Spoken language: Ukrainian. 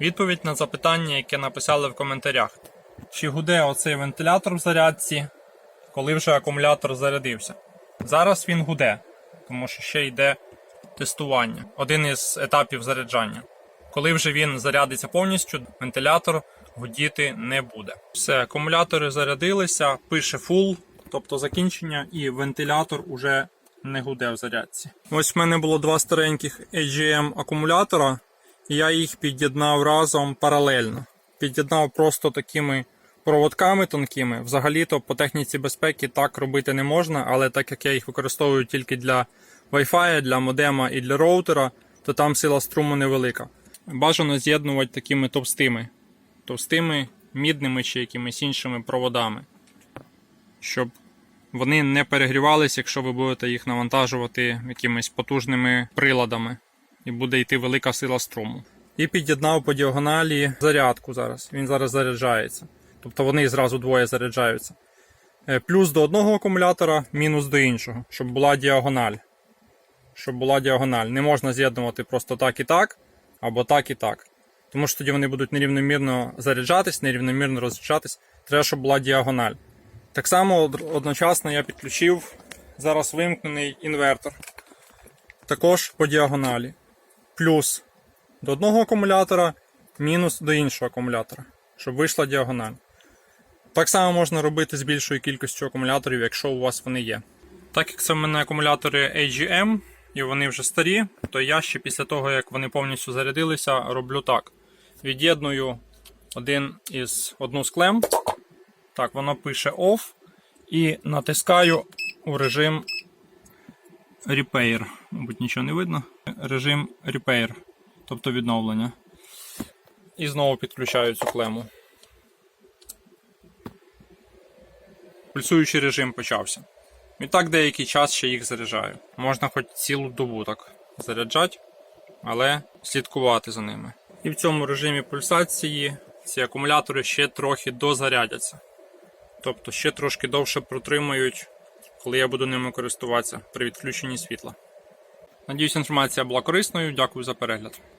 Відповідь на запитання, яке написали в коментарях. Чи гуде оцей вентилятор в зарядці, коли вже акумулятор зарядився? Зараз він гуде, тому що ще йде тестування. Один із етапів заряджання. Коли вже він зарядиться повністю, вентилятор гудіти не буде. Все, акумулятори зарядилися, пише full, тобто закінчення, і вентилятор уже не гуде в зарядці. Ось в мене було два стареньких AGM акумулятора, я їх під'єднав разом паралельно. Під'єднав просто такими проводками тонкими. Взагалі-то по техніці безпеки так робити не можна, але так як я їх використовую тільки для Wi-Fi, для модема і для роутера, то там сила струму невелика. Бажано з'єднувати такими товстими, товстими, мідними чи якимись іншими проводами, щоб вони не перегрівалися, якщо ви будете їх навантажувати якимись потужними приладами, і буде йти велика сила струму. І під'єднав по діагоналі зарядку зараз. Він зараз заряджається. Тобто вони зразу двоє заряджаються. Е, Плюс до одного акумулятора, мінус до іншого, щоб була діагональ. Щоб була діагональ. Не можна з'єднувати просто так і так, або так і так. Тому що тоді вони будуть нерівномірно заряджатись, нерівномірно розряджатись. Треба, щоб була діагональ. Так само одночасно я підключив зараз вимкнений інвертор. Також по діагоналі. Плюс до одного акумулятора, мінус до іншого акумулятора, щоб вийшла діагональ. Так само можна робити з більшою кількістю акумуляторів, якщо у вас вони є. Так як це в мене акумулятори AGM і вони вже старі, то я ще після того, як вони повністю зарядилися, роблю так. Від'єдную один із одну з клем. Так, воно пише OFF і натискаю у режим Repair. Мабуть, нічого не видно. Режим Repair, тобто відновлення. І знову підключаю цю клему. Пульсуючий режим почався. І так деякий час ще їх заряджаю. Можна хоч цілу добу так заряджати, але слідкувати за ними. І в цьому режимі пульсації ці акумулятори ще трохи дозарядяться. Тобто ще трошки довше протримають, коли я буду ними користуватися при відключенні світла. Надіюсь, інформація була корисною. Дякую за перегляд.